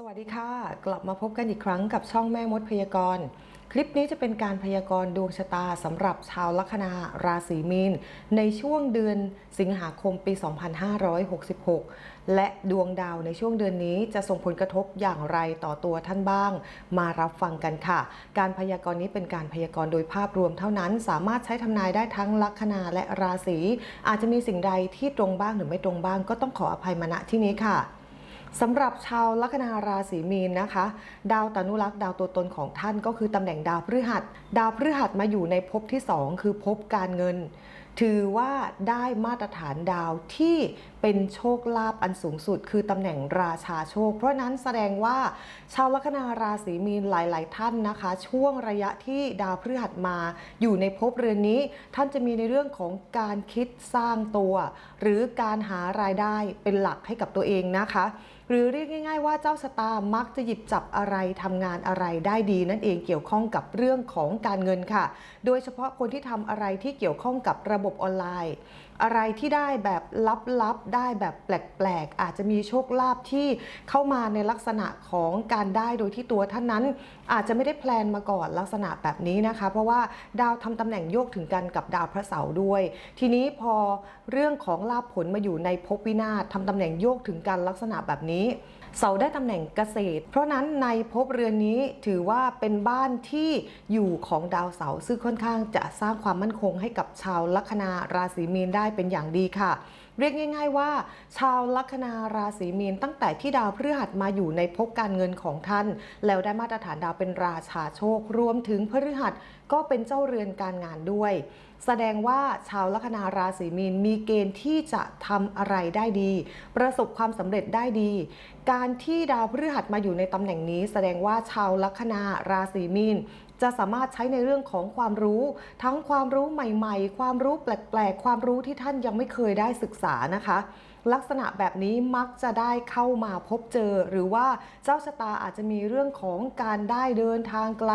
สวัสดีค่ะ กลับมาพบกันอีกครั้งกับช่องแม่มดพยากรณ์ คลิปนี้จะเป็นการพยากรณ์ดวงชะตาสำหรับชาวลัคนาราศีมีน ในช่วงเดือนสิงหาคมปี 2566 และดวงดาวในช่วงเดือนนี้จะส่งผลกระทบอย่างไรต่อตัวท่านบ้าง มารับฟังกันค่ะ การพยากรณ์นี้เป็นการพยากรณ์โดยภาพรวมเท่านั้น สามารถใช้ทำนายได้ทั้งลัคนาและราศีอาจจะมีสิ่งใดที่ตรงบ้างหรือไม่ตรงบ้าง ก็ต้องขออภัยมาณที่นี้ค่ะ สำหรับชาวลัคนาราศีมีนนะคะ ดาวตานุรักษ์ดาวตัวตนของท่านก็คือตำแหน่งดาวพฤหัส ดาวพฤหัสมาอยู่ในภพที่ 2 คือภพการเงิน ถือว่าได้มาตรฐานดาวที่เป็นโชคลาภอันสูงสุด คือตำแหน่งราชาโชค เพราะนั้นแสดงว่าชาวลัคนาราศีมีนหลาย ๆ ท่านนะคะ ช่วงระยะที่ดาวพฤหัสมาอยู่ในภพเรือนนี้ ท่านจะมีในเรื่องของการคิดสร้างตัว หรือการหารายได้เป็นหลักให้กับตัวเองนะคะ หรือเรียกง่าย ๆ ว่าเจ้าชะตามักจะหยิบจับอะไรทำงานอะไรได้ดี นั่นเองเกี่ยวข้องกับเรื่องของการเงินค่ะ โดยเฉพาะคนที่ทำอะไรที่เกี่ยวข้องกับระบบออนไลน์ อะไรที่ได้แบบลับๆ ได้แบบแปลกๆ อาจจะมีโชคลาภที่เข้ามาในลักษณะของการได้โดยที่ตัวท่านนั้น อาจจะไม่ได้แพลนมาก่อนลักษณะแบบนี้นะคะ เพราะว่าดาวทำตำแหน่งโยกถึงกันกับดาวพระเสาร์ด้วย ทีนี้พอเรื่องของลาภผลมาอยู่ในภพวินาศทำตำแหน่งโยกถึงกันลักษณะแบบนี้ เสาได้ตำแหน่งเกษตร เพราะนั้นในภพเรือนนี้ถือว่าเป็นบ้านที่อยู่ของดาวเสาซึ่งค่อนข้างจะสร้างความมั่นคงให้กับชาวลัคนาราศีมีนได้เป็นอย่างดีค่ะ เรียกง่าย ๆ ว่า ชาวลัคนาราศีมีนตั้งแต่ที่ดาวพฤหัสมาอยู่ในภพการเงินของท่าน แล้วได้มาตรฐานดาวเป็นราชาโชค รวมถึงพฤหัสก็เป็นเจ้าเรือนการงานด้วย แสดงว่าชาวลัคนาราศีมีนมีเกณฑ์ที่จะทำอะไรได้ดี ประสบความสำเร็จได้ดี การที่ดาวพฤหัสมาอยู่ในตำแหน่งนี้ แสดงว่าชาวลัคนาราศีมีนจะสามารถใช้ในเรื่องของความรู้ ทั้งความรู้ใหม่ๆ ความรู้แปลกๆ ความรู้ที่ท่านยังไม่เคยได้ศึกษานะคะ ลักษณะแบบนี้มักจะได้เข้ามาพบเจอ หรือว่าเจ้าชะตาอาจจะมีเรื่องของการได้เดินทางไกล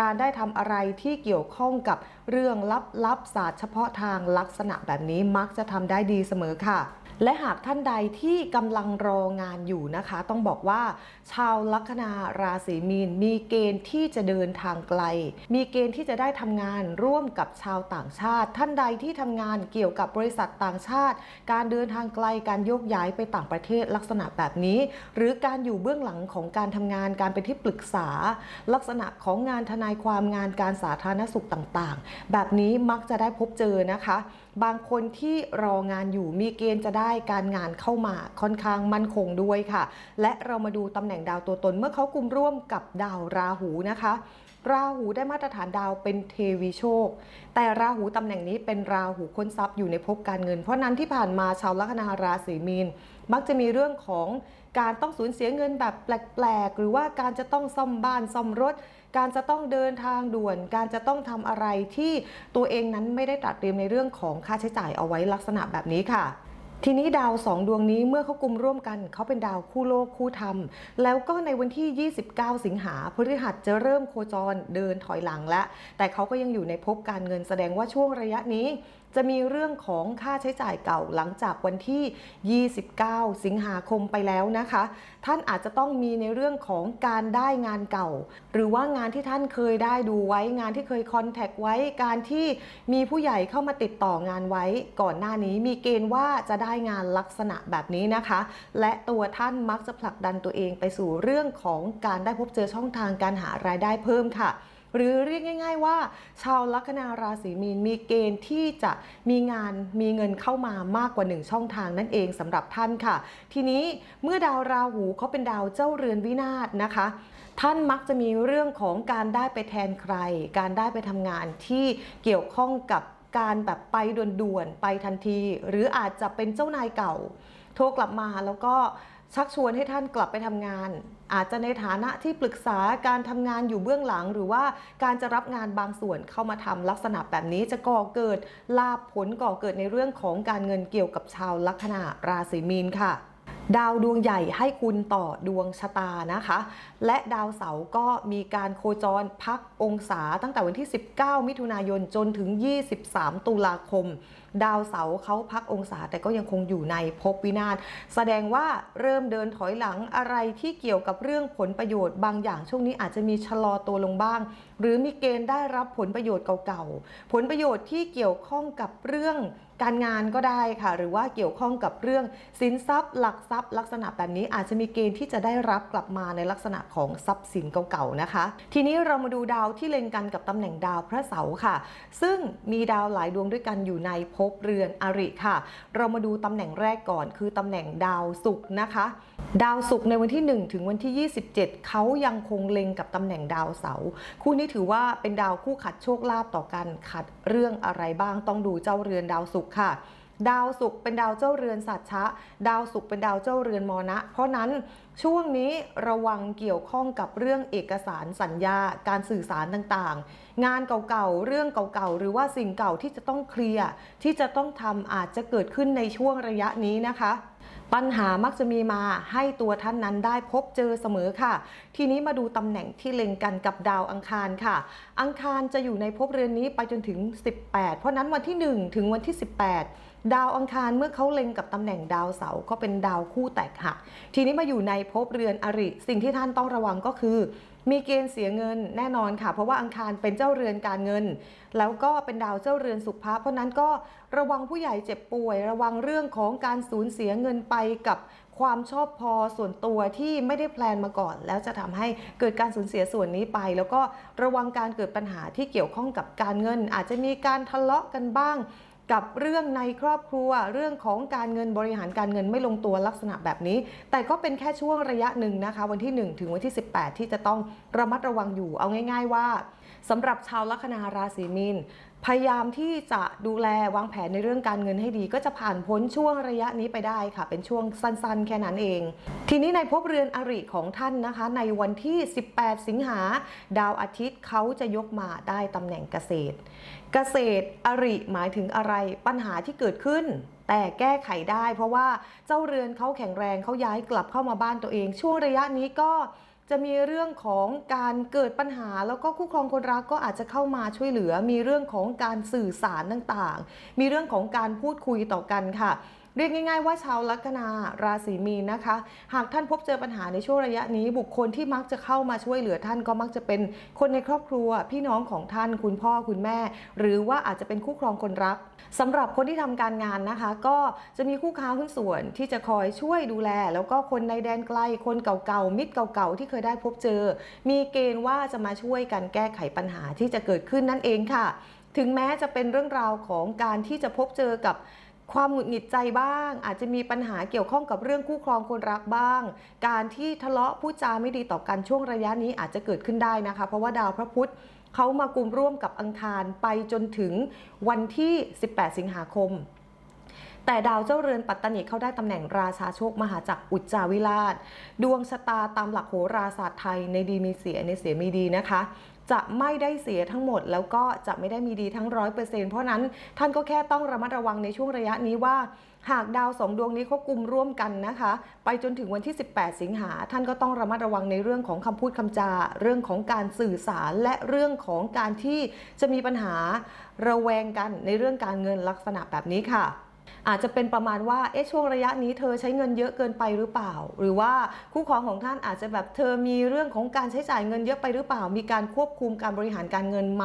การได้ทำอะไรที่เกี่ยวข้องกับ เรื่องลับๆศาสตร์เฉพาะทางลักษณะแบบนี้มักจะทำได้ดีเสมอค่ะ และหากท่านใดที่กำลังรองานอยู่นะคะ ต้องบอกว่า ชาวลัคนาราศีมีน มีเกณฑ์ที่จะเดินทางไกล มีเกณฑ์ที่จะได้ทำงานร่วมกับชาวต่างชาติ ท่านใดที่ทำงานเกี่ยวกับบริษัทต่างชาติ การเดินทางไกลการโยกย้ายไปต่างประเทศลักษณะแบบนี้ หรือการอยู่เบื้องหลังของการทำงานการเป็นที่ปรึกษา ลักษณะของงานทนายความงานการสาธารณสุขต่างๆแบบนี้มักจะได้พบเจอนะคะ บางคนที่รองานอยู่มีเกณฑ์จะได้การงานเข้ามาค่อนข้างมั่นคงด้วยค่ะ และเรามาดูตำแหน่งดาวตัวตนเมื่อเขากลุ่มร่วมกับดาวราหูนะคะราหูได้มาตรฐานดาวเป็นเทวีโชค แต่ราหูตำแหน่งนี้เป็นราหูค้นทรัพย์อยู่ในภพการเงิน เพราะนั้นที่ผ่านมาชาวลัคนาราศีมีน มักจะมีเรื่องของการต้องสูญเสียเงินแบบแปลกๆ หรือว่าการจะต้องซ่อมบ้านซ่อมรถ การจะต้องเดินทางด่วน การจะต้องทำอะไรที่ตัวเองนั้นไม่ได้ตัดเตรียมในเรื่องของค่าใช้จ่ายเอาไว้ลักษณะแบบนี้ค่ะทีนี้ดาวสองดวงนี้เมื่อเขากลุ่มร่วมกันเขาเป็นดาวคู่โลกคู่ธรรม แล้วก็ในวันที่ 29 สิงหาพฤหัสจะเริ่มโคจรเดินถอยหลังแล้วแต่เขาก็ยังอยู่ในภพการเงินแสดงว่าช่วงระยะนี้ จะมีเรื่องของค่าใช้จ่ายเก่าหลังจากวันที่ 29 สิงหาคมไปแล้วนะคะ ท่านอาจจะต้องมีในเรื่องของการได้งานเก่า หรือว่างานที่ท่านเคยได้ดูไว้งานที่เคยคอนแทคไว้การที่มีผู้ใหญ่เข้ามาติดต่องานไว้ ก่อนหน้านี้มีเกณฑ์ว่าจะได้งานลักษณะแบบนี้นะคะ และตัวท่านมักจะผลักดันตัวเองไปสู่เรื่องของการได้พบเจอช่องทางการหารายได้เพิ่มค่ะ หรือเรียกง่าย ๆ ว่า ชาวลัคนาราศีมีนมีเกณฑ์ที่จะมีงานมีเงินเข้ามามากกว่าหนึ่งช่องทางนั่นเองสำหรับท่านค่ะ ทีนี้เมื่อดาวราหูเขาเป็นดาวเจ้าเรือนวินาศนะคะท่านมักจะมีเรื่องของการได้ไปแทนใคร การได้ไปทำงานที่เกี่ยวข้องกับการแบบไปด่วนๆ ไปทันที หรืออาจจะเป็นเจ้านายเก่า โทรกลับมาแล้วก็ ชักชวนให้ท่านกลับไปทำงาน อาจจะในฐานะที่ปรึกษาการทำงานอยู่เบื้องหลัง หรือว่าการจะรับงานบางส่วนเข้ามาทำลักษณะแบบนี้จะก่อเกิดลาภผลก่อเกิดในเรื่องของการเงินเกี่ยวกับชาวลัคนาราศีมีนค่ะ ดาวดวงใหญ่ให้คุณต่อดวงชะตานะคะ และดาวเสาร์ก็มีการโคจรพักองศาตั้งแต่วันที่ 19 มิถุนายนจนถึง 23 ตุลาคม ดาวเสาร์เขาพักองศาแต่ก็ยังคงอยู่ในภพวินาศแสดงว่าเริ่มเดินถอยหลังอะไรที่เกี่ยวกับเรื่องผลประโยชน์บางอย่างช่วงนี้อาจจะมีชะลอตัวลงบ้าง หรือมีเกณฑ์ได้รับผลประโยชน์เก่าๆผลประโยชน์ที่เกี่ยวข้องกับเรื่อง การงานก็ได้ค่ะ หรือว่าเกี่ยวข้องกับเรื่องสินทรัพย์ หลักทรัพย์ ลักษณะแบบนี้อาจจะมีเกณฑ์ที่จะได้รับกลับมาในลักษณะของทรัพย์สินเก่าๆนะคะ ทีนี้เรามาดูดาวที่เล็งกันกับตำแหน่งดาวพระเสาร์ค่ะ ซึ่งมีดาวหลายดวงด้วยกันอยู่ในภพเรือนอริค่ะ เรามาดูตำแหน่งแรกก่อน คือตำแหน่งดาวศุกร์นะคะ ดาวศุกร์ในวันที่ 1 ถึงวันที่ 27 เขายังคงเล็งกับตำแหน่งดาวเสาร์คู่นี้ถือว่าเป็นดาวคู่ขัดโชคลาภต่อกันขัดเรื่องอะไรบ้างต้องดูเจ้าเรือนดาวศุกร์ค่ะ ดาวศุกร์เป็นดาวเจ้าเรือนสัตชะ ดาวศุกร์เป็นดาวเจ้าเรือนมรณะ เพราะนั้นช่วงนี้ระวังเกี่ยวข้องกับเรื่องเอกสารสัญญา การสื่อสารต่างๆ งานเก่าๆ เรื่องเก่าๆ หรือว่าสิ่งเก่าที่จะต้องเคลียร์ที่จะต้องทำอาจจะเกิดขึ้นในช่วงระยะนี้นะคะ ปัญหามักจะมีมาให้ตัวท่านนั้นได้พบเจอเสมอค่ะ ทีนี้มาดูตำแหน่งที่เล็งกันกับดาวอังคารค่ะ อังคารจะอยู่ในภพเรือนนี้ไปจนถึง 18 เพราะนั้นวันที่ 1 ถึงวันที่ 18ดาวอังคารเมื่อเขาเล็งกับตำแหน่งดาวเสาร์ก็เป็นดาวคู่แตกหักทีนี้มาอยู่ในภพเรือนอริ สิ่งที่ท่านต้องระวังก็คือ มีเกณฑ์เสียเงินแน่นอนค่ะ เพราะว่าอังคารเป็นเจ้าเรือนการเงิน แล้วก็เป็นดาวเจ้าเรือนสุขภาพเพราะนั้นก็ระวังผู้ใหญ่เจ็บป่วย ระวังเรื่องของการสูญเสียเงินไปกับความชอบพอส่วนตัวที่ไม่ได้แพลนมาก่อน แล้วจะทำให้เกิดการสูญเสียส่วนนี้ไป แล้วก็ระวังการเกิดปัญหาที่เกี่ยวข้องกับการเงิน อาจจะมีการทะเลาะกันบ้าง กับเรื่องในครอบครัว เรื่องของการเงินบริหารการเงินไม่ลงตัวลักษณะแบบนี้ แต่ก็เป็นแค่ช่วงระยะหนึ่งนะคะ วันที่ 1 ถึงวันที่ 18 ที่จะต้องระมัดระวังอยู่เอาง่าย ๆ ว่าสำหรับชาวลัคนาราศีมีน พยายามที่จะดูแลวางแผนในเรื่องการเงินให้ดี ก็จะผ่านพ้นช่วงระยะนี้ไปได้ค่ะ เป็นช่วงสั้นๆ แค่นั้นเอง ทีนี้ในภพเรือนอริของท่านนะคะ ในวันที่ 18 สิงหา ดาวอาทิตย์เขาจะยกมาได้ตำแหน่งเกษตร เกษตรอริหมายถึงอะไรปัญหาที่เกิดขึ้นแต่แก้ไขได้ เพราะว่าเจ้าเรือนเขาแข็งแรงเขาย้ายกลับเข้ามาบ้านตัวเอง ช่วงระยะนี้ก็ จะมีเรื่องของการเกิดปัญหา แล้วก็คู่ครองคนรักก็อาจจะเข้ามาช่วยเหลือ มีเรื่องของการสื่อสารต่างๆ มีเรื่องของการพูดคุยต่อกันค่ะ เรียกง่าย ๆ ว่าชาวลัคนาราศีมีนนะคะ หากท่านพบเจอปัญหาในช่วงระยะนี้ บุคคลที่มักจะเข้ามาช่วยเหลือท่านก็มักจะเป็นคนในครอบครัว พี่น้องของท่านคุณพ่อคุณแม่ หรือว่าอาจจะเป็นคู่ครองคนรักสำหรับคนที่ทำการงานนะคะ ก็จะมีคู่ค้าหุ้นส่วนที่จะคอยช่วยดูแล แล้วก็คนในแดนไกลคนเก่าๆมิตรเก่าๆที่เคยได้พบเจอ มีเกณฑ์ว่าจะมาช่วยกันแก้ไขปัญหาที่จะเกิดขึ้นนั่นเองค่ะ ถึงแม้จะเป็นเรื่องราวของการที่จะพบเจอกับ ความหงุดหงิดใจบ้าง อาจจะมีปัญหาเกี่ยวข้องกับเรื่องคู่ครองคนรักบ้าง การที่ทะเลาะพูดจาไม่ดีต่อกันช่วงระยะนี้อาจจะเกิดขึ้นได้นะคะ เพราะว่าดาวพระพุธเขามากลุ่มร่วมกับอังคารไปจนถึงวันที่ 18 สิงหาคม แต่ดาวเจ้าเรือนปัตตานีเข้าได้ตำแหน่งราชาโชคมหาจักรอุจจาวิราช ดวงชะตาตามหลักโหราศาสตร์ไทยในดีมีเสียในเสียมีดีนะคะ จะไม่ได้เสียทั้งหมด แล้วก็จะไม่ได้มีดีทั้งร้อยเปอร์เซ็นต์เพราะนั้นท่านก็แค่ต้องระมัดระวังในช่วงระยะนี้ว่า หากดาวสองดวงนี้เขากลุ่มร่วมกันนะคะ ไปจนถึงวันที่ 18 สิงหา ท่านก็ต้องระมัดระวังในเรื่องของคำพูดคำจา เรื่องของการสื่อสารและเรื่องของการที่จะมีปัญหาระแวงกันในเรื่องการเงินลักษณะแบบนี้ค่ะ อาจจะเป็นประมาณว่าเอ๊ะช่วงระยะนี้เธอใช้เงินเยอะเกินไปหรือเปล่า หรือว่าคู่ครองของท่านอาจจะแบบเธอมีเรื่องของการใช้จ่ายเงินเยอะไปหรือเปล่า มีการควบคุมการบริหารการเงินไหม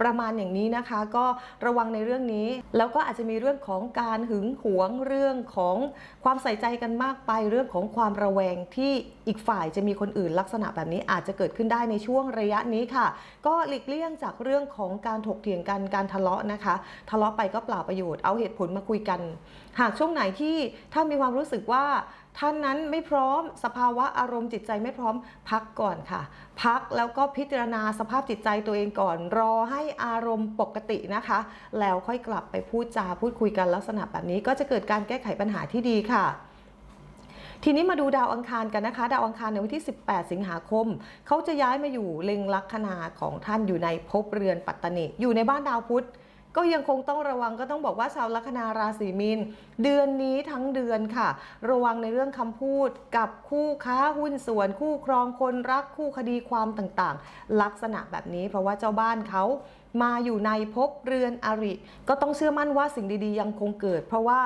ประมาณอย่างนี้นะคะ ก็ระวังในเรื่องนี้ แล้วก็อาจจะมีเรื่องของการหึงหวงเรื่องของความใส่ใจกันมากไปเรื่องของความระแวงที่อีกฝ่ายจะมีคนอื่นลักษณะแบบนี้อาจจะเกิดขึ้นได้ในช่วงระยะนี้ค่ะ ก็หลีกเลี่ยงจากเรื่องของการถกเถียงกันการทะเลาะนะคะ ทะเลาะไปก็เปล่าประโยชน์เอาเหตุผลมาคุยกันหากช่วงไหนที่ท่านมีความรู้สึกว่าท่านนั้นไม่พร้อมสภาวะอารมณ์จิตใจไม่พร้อมพักก่อนค่ะ พักแล้วก็พิจารณาสภาพจิตใจตัวเองก่อน รอให้อารมณ์ปกตินะคะ แล้วค่อยกลับไปพูดจาพูดคุยกันลักษณะแบบนี้ ก็จะเกิดการแก้ไขปัญหาที่ดีค่ะทีนี้มาดูดาวอังคารกันนะคะ ดาวอังคารในวันที่ 18 สิงหาคม เขาจะย้ายมาอยู่เล็งลัคนาของท่านอยู่ในภพเรือนปัตตนิอยู่ในบ้านดาวพุธ ก็ยังคงต้องระวังก็ต้องบอกว่าชาวลัคนาราศีมีนเดือนนี้ทั้งเดือนค่ะ ระวังในเรื่องคำพูดกับคู่ค้าหุ้นส่วน คู่ครองคนรักคู่คดีความต่างๆ ลักษณะแบบนี้เพราะว่าเจ้าบ้านเขามาอยู่ในภพเรือนอริ ก็ต้องเชื่อมั่นว่าสิ่งดีๆ ยังคงเกิด เพราะว่า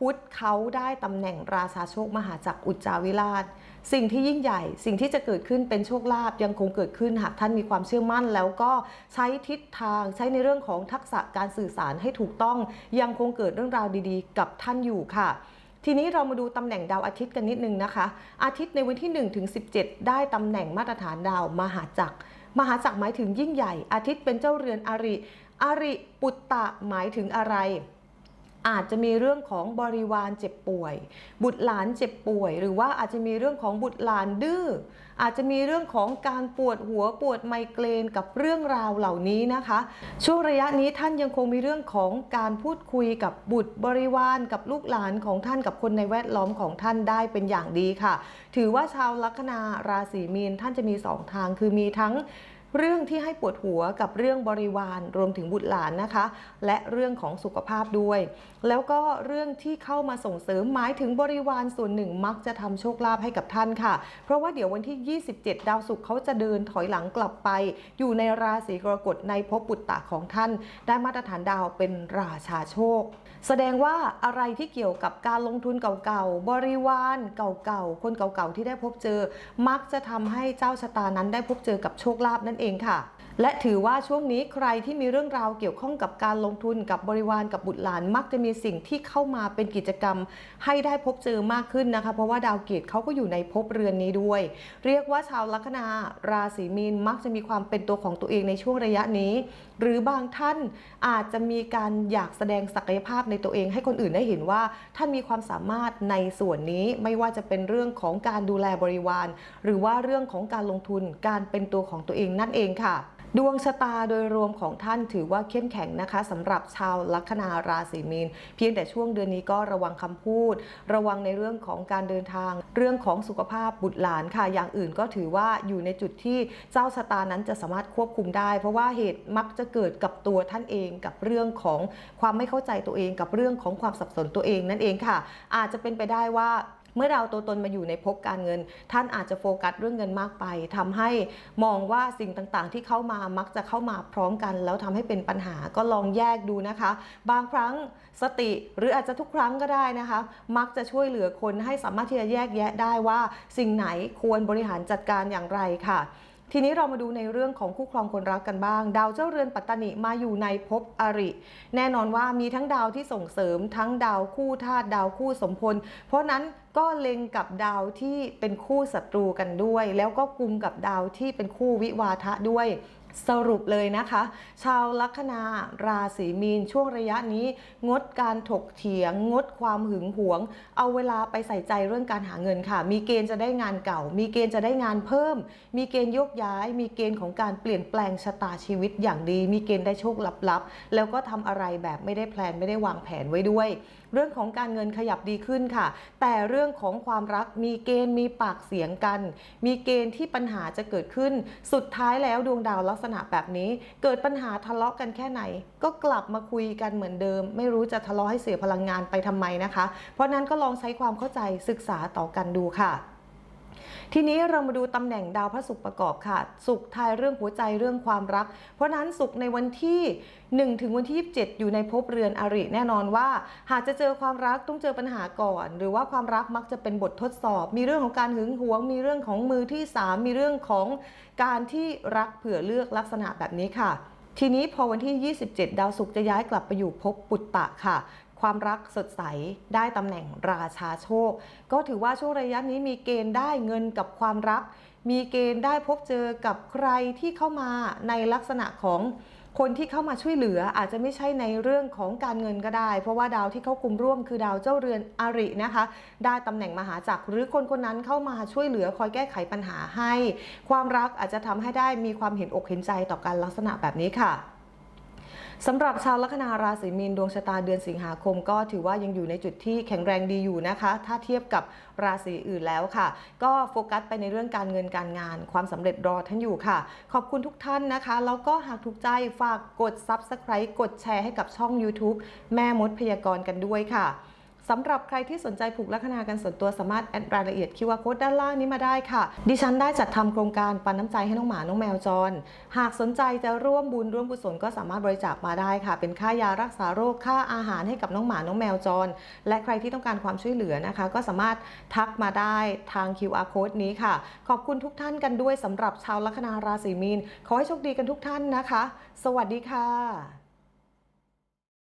พุทธเขาได้ตำแหน่งราชาโชคมหาจักรอุจจาวิราช สิ่งที่ยิ่งใหญ่ สิ่งที่จะเกิดขึ้นเป็นโชคลาภยังคงเกิดขึ้นหากท่านมีความเชื่อมั่น แล้วก็ใช้ทิศทางใช้ในเรื่องของทักษะการสื่อสารให้ถูกต้อง ยังคงเกิดเรื่องราวดีๆ กับท่านอยู่ค่ะทีนี้เรามาดูตำแหน่งดาวอาทิตย์กันนิดนึงนะคะ อาทิตย์ในวันที่1ถึง17 ได้ตำแหน่งมาตรฐานดาวมหาจักร มหาจักรหมายถึงยิ่งใหญ่ อาทิตย์เป็นเจ้าเรือนอริ อริปุตตะหมายถึงอะไร อาจจะมีเรื่องของบริวารเจ็บป่วย บุตรหลานเจ็บป่วย หรือว่าอาจจะมีเรื่องของบุตรหลานดื้ออาจจะมีเรื่องของการปวดหัวปวดไมเกรนกับเรื่องราวเหล่านี้นะคะ ช่วงระยะนี้ท่านยังคงมีเรื่องของการพูดคุยกับบุตรบริวารกับลูกหลานของท่านกับคนในแวดล้อมของท่านได้เป็นอย่างดีค่ะ ถือว่าชาวลัคนาราศีมีนท่านจะมีสองทางคือมีทั้ง เรื่องที่ให้ปวดหัวกับเรื่องบริวารรวมถึงบุตรหลานนะคะ และเรื่องของสุขภาพด้วย แล้วก็เรื่องที่เข้ามาส่งเสริมหมายถึงบริวารส่วนหนึ่งมักจะทำโชคลาภให้กับท่านค่ะ เพราะว่าเดี๋ยววันที่ 27 ดาวศุกร์เขาจะเดินถอยหลังกลับไป อยู่ในราศีกรกฎในภพปุตตะของท่าน ได้มาตรฐานดาวเป็นราชาโชค แสดงว่าอะไรที่เกี่ยวกับการลงทุนเก่าๆ บริวารเก่าๆ คนเก่าๆ ที่ได้พบเจอ มักจะทำให้เจ้าชะตานั้นได้พบเจอกับโชคลาภนั่นเองค่ะ และถือว่าช่วงนี้ใครที่มีเรื่องราวเกี่ยวข้องกับการลงทุนกับบริวารกับบุตรหลาน มักจะมีสิ่งที่เข้ามาเป็นกิจกรรม ให้ได้พบเจอมากขึ้นนะคะ เพราะว่าดาวเกตเขาก็อยู่ในภพเรือนนี้ด้วย เรียกว่าชาวลัคนาราศีมีนมักจะมีความเป็นตัวของตัวเองในช่วงระยะนี้ หรือบางท่านอาจจะมีการอยากแสดงศักยภาพในตัวเอง ให้คนอื่นได้เห็นว่าท่านมีความสามารถในส่วนนี้ไม่ว่าจะเป็นเรื่องของการดูแลบริวาร หรือว่าเรื่องของการลงทุนการเป็นตัวของตัวเองนั่นเองค่ะดวงชะตาโดยรวมของท่านถือว่าเข้มแข็งนะคะสำหรับชาวลัคนาราศีมีน เพียงแต่ช่วงเดือนนี้ก็ระวังคำพูด ระวังในเรื่องของการเดินทาง เรื่องของสุขภาพบุตรหลานค่ะ อย่างอื่นก็ถือว่าอยู่ในจุดที่เจ้าชะตานั้นจะสามารถควบคุมได้ เพราะว่าเหตุมักจะเกิดกับตัวท่านเองกับเรื่องของความไม่เข้าใจตัวเอง กับเรื่องของความสับสนตัวเองนั่นเองค่ะ อาจจะเป็นไปได้ว่าเมื่อดาตัวตนมาอยู่ในภพการเงิน ท่านอาจจะโฟกัสเรื่องเงินมากไปทำให้มองว่าสิ่งต่างๆ ที่เข้ามามักจะเข้ามาพร้อมกัน แล้วทำให้เป็นปัญหาก็ลองแยกดูนะคะ บางครั้งสติหรืออาจจะทุกครั้งก็ได้นะคะ มักจะช่วยเหลือคนให้สามารถที่จะแยกแยะได้ว่า สิ่งไหนควรบริหารจัดการอย่างไรค่ะ ทีนี้เรามาดูในเรื่องของคู่ครองคนรักกันบ้าง ดาวเจ้าเรือนปัตตานิมาอยู่ในภพอริ แน่นอนว่ามีทั้งดาวที่ส่งเสริม ทั้งดาวคู่ธาตุดาวคู่สมพล เพราะนั้นก็เล็งกับดาวที่เป็นคู่ศัตรูกันด้วย แล้วก็กุมกับดาวที่เป็นคู่วิวาทะด้วย สรุปเลยนะคะ ชาวลัคนาราศีมีนช่วงระยะนี้ งดการถกเถียง งดความหึงหวง เอาเวลาไปใส่ใจเรื่องการหาเงินค่ะ มีเกณฑ์จะได้งานเก่า มีเกณฑ์จะได้งานเพิ่ม มีเกณฑ์ยกย้าย มีเกณฑ์ของการเปลี่ยนแปลงชะตาชีวิตอย่างดี มีเกณฑ์ได้โชคลับๆแล้วก็ทำอะไรแบบไม่ได้แพลนไม่ได้วางแผนไว้ด้วย เรื่องของการเงินขยับดีขึ้นค่ะ แต่เรื่องของความรักมีเกณฑ์มีปากเสียงกัน มีเกณฑ์ที่ปัญหาจะเกิดขึ้น สุดท้ายแล้วดวงดาวลักษณะแบบนี้ เกิดปัญหาทะเลาะกันแค่ไหน ก็กลับมาคุยกันเหมือนเดิม ไม่รู้จะทะเลาะให้เสียพลังงานไปทำไมนะคะ เพราะนั้นก็ลองใช้ความเข้าใจศึกษาต่อกันดูค่ะ ทีนี้เรามาดูตำแหน่งดาวพระศุกร์ประกอบค่ะ ศุกร์ทายเรื่องหัวใจเรื่องความรัก เพราะนั้นศุกร์ในวันที่ 1 ถึงวันที่ 27 อยู่ในภพเรือนอริแน่นอนว่า หากจะเจอความรักต้องเจอปัญหาก่อน หรือว่าความรักมักจะเป็นบททดสอบ มีเรื่องของการหึงหวง มีเรื่องของมือที่ 3 มีเรื่องของการที่รักเผื่อเลือกลักษณะแบบนี้ค่ะทีนี้พอวันที่ 27 ดาวศุกร์จะย้ายกลับไปอยู่ภพปุตตะค่ะ ความรักสดใสได้ตำแหน่งราชาโชค ก็ถือว่าช่วงระยะนี้มีเกณฑ์ได้เงินกับความรัก มีเกณฑ์ได้พบเจอกับใครที่เข้ามาในลักษณะของคนที่เข้ามาช่วยเหลืออาจจะไม่ใช่ในเรื่องของการเงินก็ได้ เพราะว่าดาวที่เข้ากลุ่มร่วมคือดาวเจ้าเรือนอรินะคะ ได้ตำแหน่งมหาจักรหรือคนคนนั้นเข้ามาช่วยเหลือคอยแก้ไขปัญหาให้ ความรักอาจจะทำให้ได้มีความเห็นอกเห็นใจต่อกันลักษณะแบบนี้ค่ะ สำหรับชาวลัคนาราศีมีนดวงชะตาเดือนสิงหาคม ก็ถือว่ายังอยู่ในจุดที่แข็งแรงดีอยู่นะคะ ถ้าเทียบกับราศีอื่นแล้วค่ะ ก็โฟกัสไปในเรื่องการเงินการงาน ความสำเร็จรอท่านอยู่ค่ะ ขอบคุณทุกท่านนะคะ แล้วก็หากถูกใจฝากกด Subscribe กดแชร์ให้กับช่อง YouTube แม่มดพยากรณ์กันด้วยค่ะ สำหรับใครที่สนใจผูกลัคนากันส่วนตัวสามารถแอดรายละเอียดคิวอาร์โค้ดด้านล่างนี้มาได้ค่ะ ดิฉันได้จัดทำโครงการปันน้ำใจให้น้องหมาน้องแมวจร หากสนใจจะร่วมบุญร่วมกุศลก็สามารถบริจาคมาได้ค่ะ เป็นค่ายารักษาโรคค่าอาหารให้กับน้องหมาน้องแมวจร และใครที่ต้องการความช่วยเหลือนะคะ ก็สามารถทักมาได้ทาง QR code นี้ค่ะ ขอบคุณทุกท่านกันด้วยสำหรับชาวลัคนาราศีมีนขอให้โชคดีกันทุกท่านนะคะ สวัสดีค่ะ